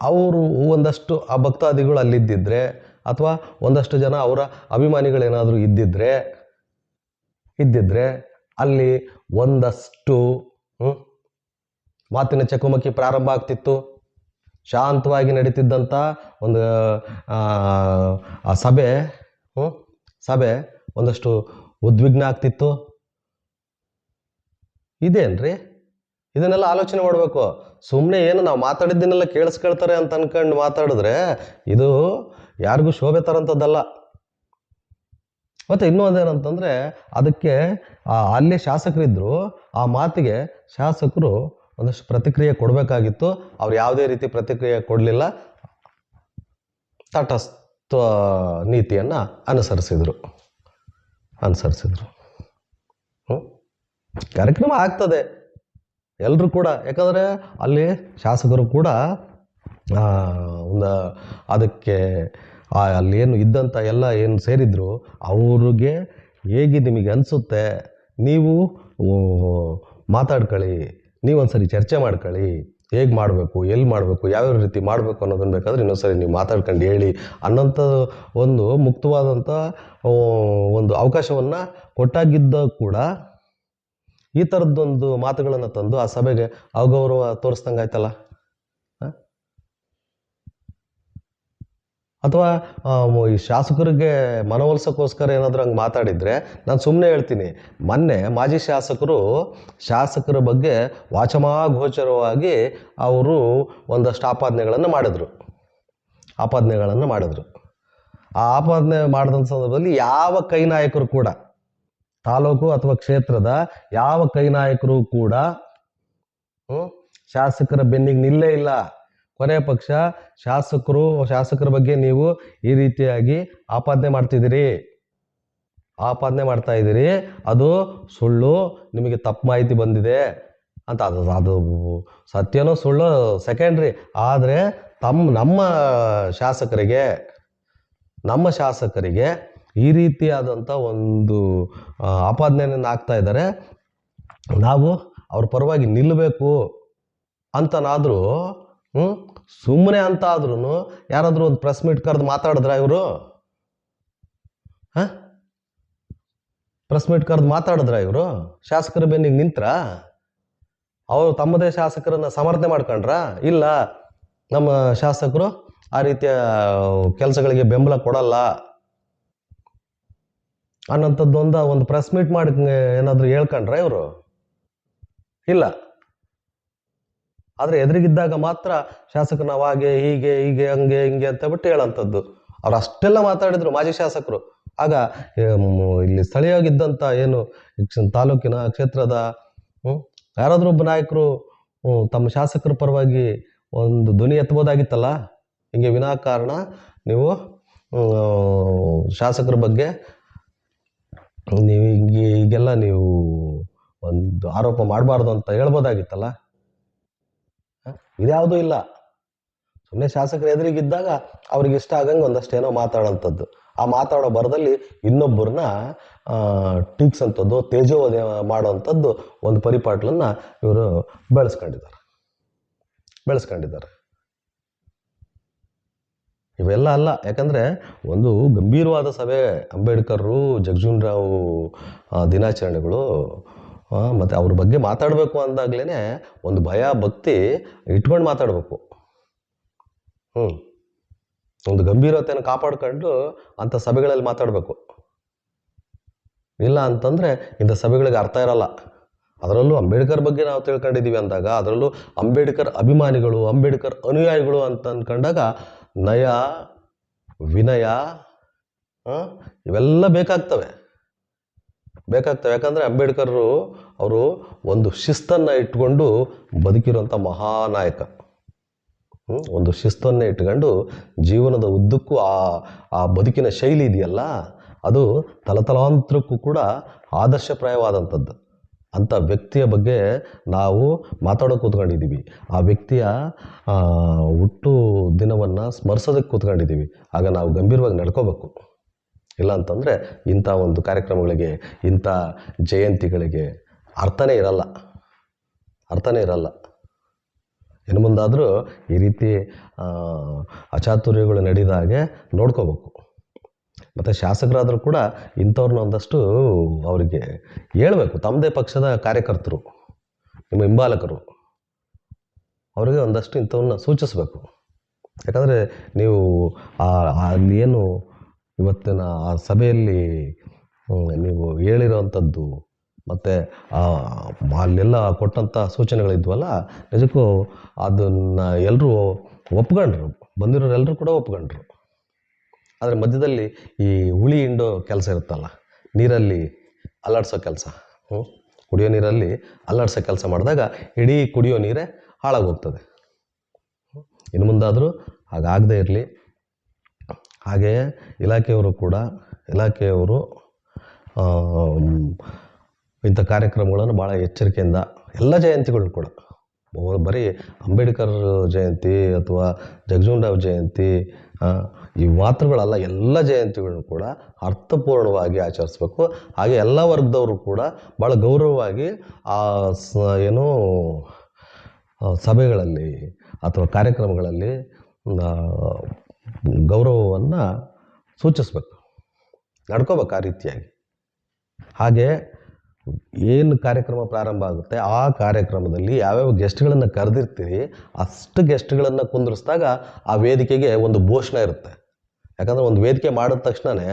ಅವರು ಒಂದಷ್ಟು ಆ ಭಕ್ತಾದಿಗಳು ಅಲ್ಲಿದ್ದಿದ್ರೆ ಅಥವಾ ಒಂದಷ್ಟು ಜನ ಅವರ ಅಭಿಮಾನಿಗಳೇನಾದರೂ ಇದ್ದಿದ್ರೆ ಇದ್ದಿದ್ರೆ ಅಲ್ಲಿ ಒಂದಷ್ಟು ಮಾತಿನ ಚಕಮಕಿ ಪ್ರಾರಂಭ ಆಗ್ತಿತ್ತು. ಶಾಂತವಾಗಿ ನಡೀತಿದ್ದಂಥ ಒಂದು ಸಭೆ ಸಭೆ ಒಂದಷ್ಟು ಉದ್ವಿಗ್ನ ಆಗ್ತಿತ್ತು? ಇದೇನ್ರಿ? ಇದನ್ನೆಲ್ಲ ಆಲೋಚನೆ ಮಾಡಬೇಕು. ಸುಮ್ಮನೆ ಏನು ನಾವು ಮಾತಾಡಿದ್ದನ್ನೆಲ್ಲ ಕೇಳಿಸ್ಕೊಳ್ತಾರೆ ಅಂತ ಅನ್ಕೊಂಡು ಮಾತಾಡಿದ್ರೆ ಇದು ಯಾರಿಗೂ ಶೋಭೆ ತರಂಥದ್ದಲ್ಲ ಮತ್ತು ಇನ್ನೂ ಒಂದೇನಂತಂದರೆ ಅದಕ್ಕೆ ಆ ಅಲ್ಲೇ ಶಾಸಕರಿದ್ದರು ಆ ಮಾತಿಗೆ ಶಾಸಕರು ಒಂದಷ್ಟು ಪ್ರತಿಕ್ರಿಯೆ ಕೊಡಬೇಕಾಗಿತ್ತು. ಅವ್ರು ಯಾವುದೇ ರೀತಿ ಪ್ರತಿಕ್ರಿಯೆ ಕೊಡಲಿಲ್ಲ. ತಟಸ್ಥ ನೀತಿಯನ್ನು ಅನುಸರಿಸಿದರು. ಅನುಸರಿಸಿದರು? ಕಾರ್ಯಕ್ರಮ ಆಗ್ತದೆ ಎಲ್ಲರೂ ಕೂಡ, ಯಾಕಂದರೆ ಅಲ್ಲಿ ಶಾಸಕರು ಕೂಡ ಒಂದು ಅದಕ್ಕೆ ಅಲ್ಲಿ ಏನು ಇದ್ದಂಥ ಎಲ್ಲ ಏನು ಸೇರಿದ್ರು, ಅವ್ರಿಗೆ ಹೇಗೆ ನಿಮಗೆ ಅನಿಸುತ್ತೆ, ನೀವು ಮಾತಾಡ್ಕೊಳ್ಳಿ ಮಾತಾಡ್ಕೊಳ್ಳಿ, ನೀವೊಂದ್ಸರಿ ಚರ್ಚೆ ಮಾಡ್ಕೊಳ್ಳಿ ಹೇಗೆ ಮಾಡಬೇಕು ಎಲ್ಲಿ ಮಾಡಬೇಕು, ಯಾವ್ಯಾವ ರೀತಿ ಮಾಡಬೇಕು ಅನ್ನೋದನ್ನ ಬೇಕಾದ್ರೆ ಇನ್ನೊಂದ್ಸರಿ ನೀವು ಮಾತಾಡ್ಕೊಂಡು ಹೇಳಿ ಅನ್ನೋಂಥ ಒಂದು ಮುಕ್ತವಾದಂಥ ಒಂದು ಅವಕಾಶವನ್ನು ಕೊಟ್ಟಾಗಿದ್ದ ಕೂಡ ಈ ಥರದ್ದೊಂದು ಮಾತುಗಳನ್ನು ತಂದು ಆ ಸಭೆಗೆ ಅವಗೌರವ ತೋರಿಸ್ದಂಗೆ ಆಯ್ತಲ್ಲ ಹ? ಅಥವಾ ಈ ಶಾಸಕರಿಗೆ ಮನವೊಲಿಸೋಕ್ಕೋಸ್ಕರ ಏನಾದರೂ ಹಂಗೆ ಮಾತಾಡಿದರೆ ನಾನು ಸುಮ್ಮನೆ ಹೇಳ್ತೀನಿ. ಮೊನ್ನೆ ಮಾಜಿ ಶಾಸಕರು, ಶಾಸಕರ ಬಗ್ಗೆ ವಾಚಮಾಗೋಚರವಾಗಿ ಅವರು ಒಂದಷ್ಟು ಆಪಾದನೆಗಳನ್ನು ಮಾಡಿದರು. ಆಪಾದನೆಗಳನ್ನು ಮಾಡಿದರು. ಆ ಆಪಾದನೆ ಮಾಡಿದಂಥ ಸಂದರ್ಭದಲ್ಲಿ ಯಾವ ಕೈ ನಾಯಕರು ಕೂಡ, ತಾಲೂಕು ಅಥವಾ ಕ್ಷೇತ್ರದ ಯಾವ ಕೈ ನಾಯಕರು ಕೂಡ ಶಾಸಕರ ಬೆನ್ನಿಗೆ ನಿಲ್ಲೇ ಇಲ್ಲ. ಕೊನೆ ಪಕ್ಷ ಶಾಸಕರು, ಶಾಸಕರ ಬಗ್ಗೆ ನೀವು ಈ ರೀತಿಯಾಗಿ ಆಪಾದನೆ ಮಾಡ್ತಿದ್ದೀರಿ. ಆಪಾದನೆ ಮಾಡ್ತಾ ಇದ್ದೀರಿ. ಅದು ಸುಳ್ಳು, ನಿಮಗೆ ತಪ್ಪು ಮಾಹಿತಿ ಬಂದಿದೆ ಅಂತ. ಅದು ಅದು ಸತ್ಯನೋ ಸುಳ್ಳು ಸೆಕೆಂಡ್ರಿ ಆದರೆ ತಮ್ಮ ನಮ್ಮ ಶಾಸಕರಿಗೆ ನಮ್ಮ ಶಾಸಕರಿಗೆ ಈ ರೀತಿಯಾದಂಥ ಒಂದು ಆಪಾದನೆಯನ್ನು ಆಗ್ತಾ ಇದ್ದಾರೆ. ನಾವು ಅವ್ರ ಪರವಾಗಿ ನಿಲ್ಲಬೇಕು ಅಂತನಾದರೂ ಸುಮ್ಮನೆ ಅಂತ ಆದ್ರೂ ಯಾರಾದರೂ ಒಂದು ಪ್ರೆಸ್ ಮೀಟ್ ಕರೆದು ಮಾತಾಡಿದ್ರ ಇವರು? ಹಾಂ? ಪ್ರೆಸ್ ಮೀಟ್ ಕರೆದು ಮಾತಾಡಿದ್ರ ಇವರು? ಶಾಸಕರ ಬೆನ್ನಿಗೆ ನಿಂತ್ರ? ಅವರು ತಮ್ಮದೇ ಶಾಸಕರನ್ನ ಸಮರ್ಥನೆ ಮಾಡ್ಕೊಂಡ್ರ? ಇಲ್ಲ, ನಮ್ಮ ಶಾಸಕರು ಆ ರೀತಿಯ ಕೆಲಸಗಳಿಗೆ ಬೆಂಬಲ ಕೊಡಲ್ಲ ಅನ್ನೋಂಥದ್ದೊಂದು ಒಂದು ಪ್ರೆಸ್ ಮೀಟ್ ಮಾಡಿ ಏನಾದರೂ ಹೇಳ್ಕೊಂಡ್ರ ಇವರು? ಇಲ್ಲ. ಆದರೆ ಎದುರಿಗಿದ್ದಾಗ ಮಾತ್ರ ಶಾಸಕರು ನಾವು ಹಾಗೆ ಹೀಗೆ ಹೀಗೆ, ಹಂಗೆ, ಹಿಂಗೆ ಅಂತ ಬಿಟ್ಟು ಹೇಳೋಂಥದ್ದು. ಅವ್ರು ಅಷ್ಟೆಲ್ಲ ಮಾತಾಡಿದ್ರು ಮಾಜಿ ಶಾಸಕರು. ಆಗ ಇಲ್ಲಿ ಸ್ಥಳೀಯವಾಗಿದ್ದಂಥ ಏನು ತಾಲೂಕಿನ ಕ್ಷೇತ್ರದ ಯಾರಾದರೂ ಒಬ್ಬ ನಾಯಕರು ತಮ್ಮ ಶಾಸಕರ ಪರವಾಗಿ ಒಂದು ಧ್ವನಿ ಎತ್ತಬೋದಾಗಿತ್ತಲ್ಲ ಹಿಂಗೆ ವಿನಾಕಾರಣ ನೀವು ಶಾಸಕರ ಬಗ್ಗೆ ನೀವು ಹಿಂಗೆ ಈಗೆಲ್ಲ ನೀವು ಒಂದು ಆರೋಪ ಮಾಡಬಾರ್ದು ಅಂತ ಹೇಳ್ಬೋದಾಗಿತ್ತಲ್ಲ? ಇದ್ಯಾವುದೂ ಇಲ್ಲ. ಸುಮ್ಮನೆ ಶಾಸಕರು ಎದುರಿಗಿದ್ದಾಗ ಅವ್ರಿಗೆ ಇಷ್ಟ ಆಗಂಗೆ ಒಂದಷ್ಟು ಏನೋ ಮಾತಾಡೋಂಥದ್ದು. ಆ ಮಾತಾಡೋ ಬರದಲ್ಲಿ ಇನ್ನೊಬ್ಬರನ್ನ ಟೀಕ್ಸಂಥದ್ದು, ತೇಜೋವಧೆ ಮಾಡೋವಂಥದ್ದು ಒಂದು ಪರಿಪಾಟ್ಲನ್ನು ಇವರು ಬೆಳೆಸ್ಕೊಂಡಿದ್ದಾರೆ. ಬೆಳೆಸ್ಕೊಂಡಿದ್ದಾರೆ. ಇವೆಲ್ಲ ಅಲ್ಲ. ಯಾಕಂದರೆ ಒಂದು ಗಂಭೀರವಾದ ಸಭೆ ಅಂಬೇಡ್ಕರ್ರು ಜಗಜೀವನ್ ರಾವ್ ದಿನಾಚರಣೆಗಳು ಮತ್ತು ಅವ್ರ ಬಗ್ಗೆ ಮಾತಾಡಬೇಕು ಅಂದಾಗ್ಲೇ ಒಂದು ಭಯ, ಭಕ್ತಿ ಇಟ್ಕೊಂಡು ಮಾತಾಡಬೇಕು. ಹ್ಞೂ ಒಂದು ಗಂಭೀರತೆಯನ್ನು ಕಾಪಾಡ್ಕೊಂಡು ಅಂಥ ಸಭೆಗಳಲ್ಲಿ ಮಾತಾಡಬೇಕು. ಇಲ್ಲ ಅಂತಂದರೆ ಇಂಥ ಸಭೆಗಳಿಗೆ ಅರ್ಥ ಇರಲ್ಲ. ಅದರಲ್ಲೂ ಅಂಬೇಡ್ಕರ್ ಬಗ್ಗೆ ನಾವು ತಿಳ್ಕೊಂಡಿದ್ದೀವಿ ಅಂದಾಗ, ಅದರಲ್ಲೂ ಅಂಬೇಡ್ಕರ್ ಅಭಿಮಾನಿಗಳು, ಅಂಬೇಡ್ಕರ್ ಅನುಯಾಯಿಗಳು ಅಂತ ಅಂದ್ಕೊಂಡಾಗ ನಯ, ವಿನಯ? ಇವೆಲ್ಲ ಬೇಕಾಗ್ತವೆ. ಬೇಕಾಗ್ತವೆ. ಯಾಕಂದರೆ ಅಂಬೇಡ್ಕರ್ರು ಅವರು ಒಂದು ಶಿಸ್ತನ್ನು ಇಟ್ಕೊಂಡು ಬದುಕಿರುವಂಥ ಮಹಾನಾಯಕ? ಒಂದು ಶಿಸ್ತನ್ನೇ ಇಟ್ಕೊಂಡು ಜೀವನದ ಉದ್ದಕ್ಕೂ ಆ ಆ ಬದುಕಿನ ಶೈಲಿ ಇದೆಯಲ್ಲ, ಅದು ತಲತಲಾಂತರಕ್ಕೂ ಕೂಡ ಆದರ್ಶಪ್ರಾಯವಾದಂಥದ್ದು. ಅಂಥ ವ್ಯಕ್ತಿಯ ಬಗ್ಗೆ ನಾವು ಮಾತಾಡೋಕೆ ಕೂತ್ಕೊಂಡಿದ್ದೀವಿ. ಆ ವ್ಯಕ್ತಿಯ ಹುಟ್ಟು ದಿನವನ್ನು ಸ್ಮರಿಸೋದಕ್ಕೆ ಕೂತ್ಕೊಂಡಿದ್ದೀವಿ. ಆಗ ನಾವು ಗಂಭೀರವಾಗಿ ನಡ್ಕೋಬೇಕು. ಇಲ್ಲ ಅಂತಂದರೆ ಇಂಥ ಒಂದು ಕಾರ್ಯಕ್ರಮಗಳಿಗೆ, ಇಂಥ ಜಯಂತಿಗಳಿಗೆ ಅರ್ಥನೇ ಇರಲ್ಲ. ಅರ್ಥನೇ ಇರಲ್ಲ. ಇನ್ನು ಮುಂದಾದರೂ ಈ ರೀತಿ ಅಚಾತುರ್ಯಗಳು ನಡೆದಾಗೆ ನೋಡ್ಕೋಬೇಕು. ಮತ್ತು ಶಾಸಕರಾದರೂ ಕೂಡ ಇಂಥವ್ರನ್ನ ಒಂದಷ್ಟು ಅವರಿಗೆ ಹೇಳಬೇಕು. ತಮ್ಮದೇ ಪಕ್ಷದ ಕಾರ್ಯಕರ್ತರು, ನಿಮ್ಮ ಹಿಂಬಾಲಕರು, ಅವರಿಗೆ ಒಂದಷ್ಟು ಇಂಥವ್ರನ್ನ ಸೂಚಿಸಬೇಕು. ಯಾಕಂದರೆ ನೀವು ಏನು ಇವತ್ತಿನ ಆ ಸಭೆಯಲ್ಲಿ ನೀವು ಹೇಳಿರೋವಂಥದ್ದು, ಮತ್ತು ಅಲ್ಲೆಲ್ಲ ಕೊಟ್ಟಂಥ ಸೂಚನೆಗಳಿದ್ವಲ್ಲ, ನಿಜಕ್ಕೂ ಅದನ್ನು ಎಲ್ಲರೂ ಒಪ್ಕೊಂಡ್ರು. ಬಂದಿರೋರೆಲ್ಲರೂ ಕೂಡ ಒಪ್ಕೊಂಡ್ರು. ಆದರೆ ಮಧ್ಯದಲ್ಲಿ ಈ ಹುಳಿ ಹಿಂಡೋ ಕೆಲಸ ಇರುತ್ತಲ್ಲ, ನೀರಲ್ಲಿ ಅಲ್ಲಾಡ್ಸೋ ಕೆಲಸ ಹ್ಞೂ ಕುಡಿಯೋ ನೀರಲ್ಲಿ ಅಲ್ಲಾಡ್ಸೋ ಕೆಲಸ ಮಾಡಿದಾಗ ಇಡೀ ಕುಡಿಯೋ ನೀರೇ ಹಾಳಾಗೋಗ್ತದೆ? ಇನ್ನು ಮುಂದಾದರೂ ಹಾಗಾಗದೇ ಇರಲಿ. ಹಾಗೆಯೇ ಇಲಾಖೆಯವರು ಕೂಡ, ಇಲಾಖೆಯವರು ಇಂಥ ಕಾರ್ಯಕ್ರಮಗಳನ್ನು ಭಾಳ ಎಚ್ಚರಿಕೆಯಿಂದ, ಎಲ್ಲ ಜಯಂತಿಗಳು ಕೂಡ ಬರೀ ಅಂಬೇಡ್ಕರ್ ಜಯಂತಿ ಅಥವಾ ಜಗಜೀವನರಾವ್ ಜಯಂತಿ ಈ ಮಾತ್ರಗಳಲ್ಲ ಎಲ್ಲ ಜಯಂತಿಗಳನ್ನು ಕೂಡ ಅರ್ಥಪೂರ್ಣವಾಗಿ ಆಚರಿಸ್ಬೇಕು. ಹಾಗೆ ಎಲ್ಲ ವರ್ಗದವರು ಕೂಡ ಭಾಳ ಗೌರವವಾಗಿ, ಆ, ಸ, ಏನು ಸಭೆಗಳಲ್ಲಿ ಅಥವಾ ಕಾರ್ಯಕ್ರಮಗಳಲ್ಲಿ ಗೌರವವನ್ನು ಸೂಚಿಸ್ಬೇಕು. ನಡ್ಕೋಬೇಕು ಆ ರೀತಿಯಾಗಿ. ಹಾಗೆ ಏನು ಕಾರ್ಯಕ್ರಮ ಪ್ರಾರಂಭ ಆಗುತ್ತೆ, ಆ ಕಾರ್ಯಕ್ರಮದಲ್ಲಿ ಯಾವ್ಯಾವ ಗೆಸ್ಟ್ಗಳನ್ನು ಕರೆದಿರ್ತೀರಿ, ಅಷ್ಟು ಗೆಸ್ಟ್ಗಳನ್ನು ಕುಂದಿರಿಸಿದಾಗ ಆ ವೇದಿಕೆಗೆ ಒಂದು ಭೂಷಣ ಇರುತ್ತೆ. ಯಾಕಂದರೆ ಒಂದು ವೇದಿಕೆ ಮಾಡಿದ ತಕ್ಷಣವೇ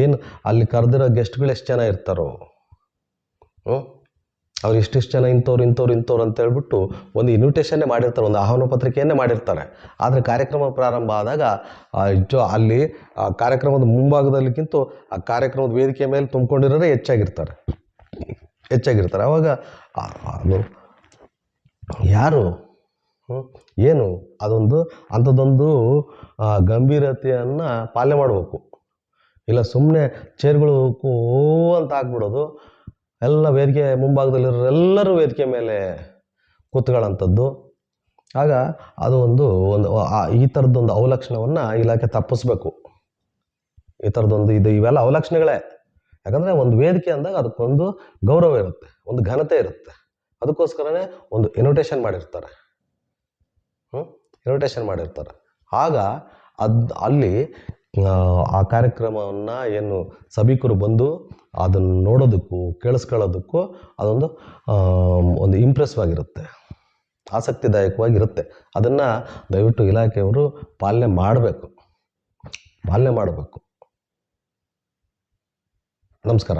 ಏನು ಅಲ್ಲಿ ಕರೆದಿರೋ ಗೆಸ್ಟ್ಗಳು ಎಷ್ಟು ಜನ ಇರ್ತಾರೋ ಹ್ಞೂ ಅವ್ರು ಇಷ್ಟಿಷ್ಟು ಜನ ಇಂಥವ್ರು ಇಂಥವ್ರು ಇಂಥವ್ರು ಅಂತ ಹೇಳ್ಬಿಟ್ಟು ಒಂದು ಇನ್ವಿಟೇಷನ್ನೇ ಮಾಡಿರ್ತಾರೆ, ಒಂದು ಆಹ್ವಾನ ಪತ್ರಿಕೆಯನ್ನೇ ಮಾಡಿರ್ತಾರೆ. ಆದರೆ ಕಾರ್ಯಕ್ರಮ ಪ್ರಾರಂಭ ಆದಾಗ ಜೊ, ಅಲ್ಲಿ, ಆ, ಕಾರ್ಯಕ್ರಮದ ಮುಂಭಾಗದಲ್ಲಿಗಿಂತ ಆ ಕಾರ್ಯಕ್ರಮದ ವೇದಿಕೆ ಮೇಲೆ ತುಂಬಿಕೊಂಡಿರೋರೇ ಹೆಚ್ಚಾಗಿರ್ತಾರೆ. ಹೆಚ್ಚಾಗಿರ್ತಾರೆ. ಆವಾಗ ಯಾರು? ಏನು? ಅದೊಂದು, ಅಂಥದ್ದೊಂದು ಗಂಭೀರತೆಯನ್ನು ಪಾಲನೆ ಮಾಡಬೇಕು. ಇಲ್ಲ ಸುಮ್ಮನೆ ಚೇರ್ಗಳು ಅಂತ ಹಾಕ್ಬಿಡೋದು ಎಲ್ಲ ವೇದಿಕೆ ಮುಂಭಾಗದಲ್ಲಿರೋ ಎಲ್ಲರೂ ವೇದಿಕೆ ಮೇಲೆ ಕೂತ್ಕೊಳ್ಳೋಂಥದ್ದು. ಆಗ ಅದು ಒಂದು ಒಂದು ಈ ಥರದ್ದೊಂದು ಅವಲಕ್ಷಣವನ್ನು ಇಲಾಖೆ ತಪ್ಪಿಸ್ಬೇಕು. ಈ ಥರದ್ದೊಂದು ಇದು ಇವೆಲ್ಲ ಅವಲಕ್ಷಣಗಳೇ. ಯಾಕಂದರೆ ಒಂದು ವೇದಿಕೆ ಅಂದಾಗ ಅದಕ್ಕೊಂದು ಗೌರವ ಇರುತ್ತೆ, ಒಂದು ಘನತೆ ಇರುತ್ತೆ. ಅದಕ್ಕೋಸ್ಕರನೇ ಒಂದು ಇನ್ವಿಟೇಷನ್ ಮಾಡಿರ್ತಾರೆ. ಹ್ಞೂ ಇನ್ವಿಟೇಷನ್ ಮಾಡಿರ್ತಾರೆ. ಆಗ ಅದು, ಅಲ್ಲಿ ಆ, ಕಾರ್ಯಕ್ರಮವನ್ನು ಏನು ಸಭಿಕರು ಬಂದು ಅದನ್ನು ನೋಡೋದಕ್ಕೂ ಕೇಳಿಸ್ಕೊಳ್ಳೋದಕ್ಕೂ ಅದೊಂದು ಒಂದು ಇಂಪ್ರೆಸ್ ಆಗಿರುತ್ತೆ. ಆಸಕ್ತಿದಾಯಕವಾಗಿರುತ್ತೆ. ಅದನ್ನು ದಯವಿಟ್ಟು ಇಲಾಖೆಯವರು ಪಾಲನೆ ಮಾಡಬೇಕು. ಪಾಲನೆ ಮಾಡಬೇಕು. ನಮಸ್ಕಾರ.